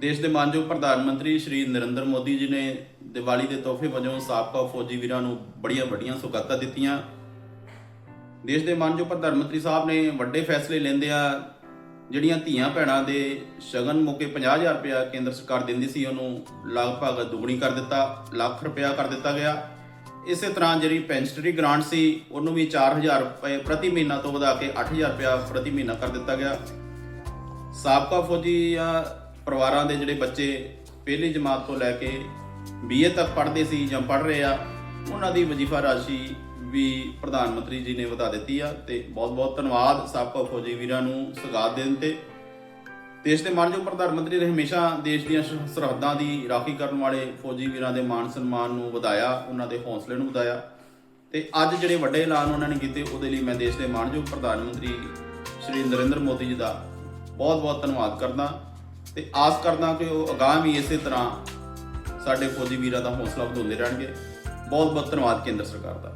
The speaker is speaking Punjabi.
ਦੇਸ਼ ਦੇ ਮਾਨਯੋਗ ਪ੍ਰਧਾਨ ਮੰਤਰੀ ਸ਼੍ਰੀ ਨਰਿੰਦਰ ਮੋਦੀ ਜੀ ਨੇ ਦੀਵਾਲੀ ਦੇ ਤੋਹਫੇ ਵਜੋਂ ਸਾਬਕਾ ਫੌਜੀ ਵੀਰਾਂ ਨੂੰ ਬੜੀਆਂ ਵੱਡੀਆਂ ਸੁਗਾਤਾਂ ਦਿੱਤੀਆਂ। ਦੇਸ਼ ਦੇ ਮਾਨਯੋਗ ਪ੍ਰਧਾਨ ਮੰਤਰੀ ਸਾਹਿਬ ਨੇ ਵੱਡੇ ਫੈਸਲੇ ਲੈਂਦੇ ਆ, ਜਿਹੜੀਆਂ ਧੀਆਂ ਭੈਣਾਂ ਦੇ ਸ਼ਗਨ ਮੌਕੇ 50000 ਰੁਪਇਆ ਕੇਂਦਰ ਸਰਕਾਰ ਦਿੰਦੀ ਸੀ, ਉਹਨੂੰ ਲਗਭਗ ਦੁੱਗਣੀ ਕਰ ਦਿੱਤਾ, ਲੱਖ ਰੁਪਇਆ ਕਰ ਦਿੱਤਾ ਗਿਆ। ਇਸੇ ਤਰ੍ਹਾਂ ਜਿਹੜੀ ਪੈਨਸ਼ਨਰੀ ਗ੍ਰਾਂਟ ਸੀ, ਉਹਨੂੰ ਵੀ 4000 ਰੁਪਏ ਪ੍ਰਤੀ ਮਹੀਨਾ ਤੋਂ ਵਧਾ ਕੇ 8000 ਰੁਪਇਆ ਪ੍ਰਤੀ ਮਹੀਨਾ ਕਰ ਦਿੱਤਾ ਗਿਆ। ਸਾਬਕਾ ਫੌਜੀ ਪਰਿਵਾਰਾਂ ਦੇ ਜਿਹੜੇ ਬੱਚੇ ਪਹਿਲੀ ਜਮਾਤ ਤੋਂ ਲੈ ਕੇ ਬੀਏ ਤੱਕ ਪੜ੍ਹਦੇ ਸੀ ਜਾਂ ਪੜ੍ਹ ਰਹੇ ਆ, ਉਹਨਾਂ ਦੀ ਵਜ਼ੀਫਾ ਰਾਸ਼ੀ ਵੀ ਪ੍ਰਧਾਨ ਮੰਤਰੀ ਜੀ ਨੇ ਵਧਾ ਦਿੱਤੀ ਆ ਤੇ ਬਹੁਤ-ਬਹੁਤ ਧੰਨਵਾਦ ਸਾਬਕਾ ਫੌਜੀ ਵੀਰਾਂ ਨੂੰ ਸਗਾਤ ਦੇਣ ਤੇ। ਦੇਸ਼ ਦੇ ਮਾਨਯੋਗ ਪ੍ਰਧਾਨ ਮੰਤਰੀ ਨੇ ਹਮੇਸ਼ਾ ਦੇਸ਼ ਦੀਆਂ ਸਰਹੱਦਾਂ ਦੀ ਰਾਖੀ ਕਰਨ ਵਾਲੇ ਫੌਜੀ ਵੀਰਾਂ ਦੇ ਮਾਣ ਸਨਮਾਨ ਨੂੰ ਵਧਾਇਆ, ਉਹਨਾਂ ਦੇ ਹੌਸਲੇ ਨੂੰ ਵਧਾਇਆ ਤੇ ਅੱਜ ਜਿਹੜੇ ਵੱਡੇ ਐਲਾਨ ਉਹਨਾਂ ਨੇ ਕੀਤੇ, ਉਹਦੇ ਲਈ ਮੈਂ ਦੇਸ਼ ਦੇ ਮਾਨਯੋਗ ਪ੍ਰਧਾਨ ਮੰਤਰੀ ਸ਼੍ਰੀ ਨਰਿੰਦਰ ਮੋਦੀ ਜੀ ਦਾ ਬਹੁਤ-ਬਹੁਤ ਧੰਨਵਾਦ ਕਰਦਾ। ਤੇ ਆਸ ਕਰਦਾ ਕਿ ਉਹ ਅਗਾਂਹ ਵੀ ਇਸੇ ਤਰ੍ਹਾਂ ਸਾਡੇ ਫੌਜੀ ਵੀਰਾਂ ਦਾ ਹੌਸਲਾ ਵਧਾਉਂਦੇ ਰਹਿਣਗੇ। ਬਹੁਤ-ਬਹੁਤ ਧੰਨਵਾਦ ਕੇਂਦਰ ਸਰਕਾਰ ਦਾ।